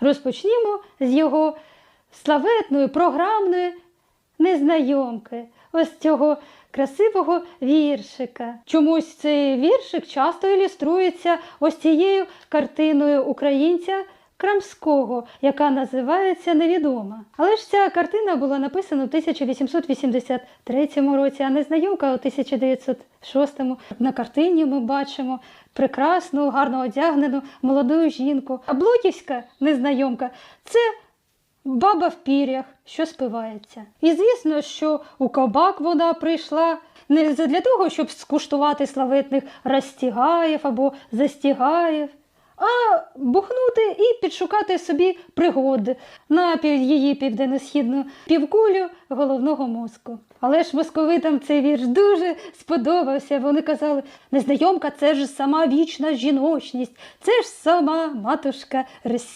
Розпочнімо з його славетної програмної незнайомки, ось цього красивого віршика. Чомусь цей віршик часто ілюструється ось цією картиною українця Крамського, яка називається Невідома. Але ж ця картина була написана у 1883 році, а незнайомка у 1906. На картині ми бачимо прекрасну, гарно одягнену молоду жінку. А Блоківська незнайомка це баба в пір'ях, що спивається. І звісно, що у кабак вона прийшла не для того, щоб скуштувати славетних розтягаїв або застігаїв, а бухнути і підшукати собі пригоди на її південно-східну півкулю головного мозку. Але ж московитам цей вірш дуже сподобався. Вони казали, незнайомка це ж сама вічна жіночність, це ж сама матушка Росія.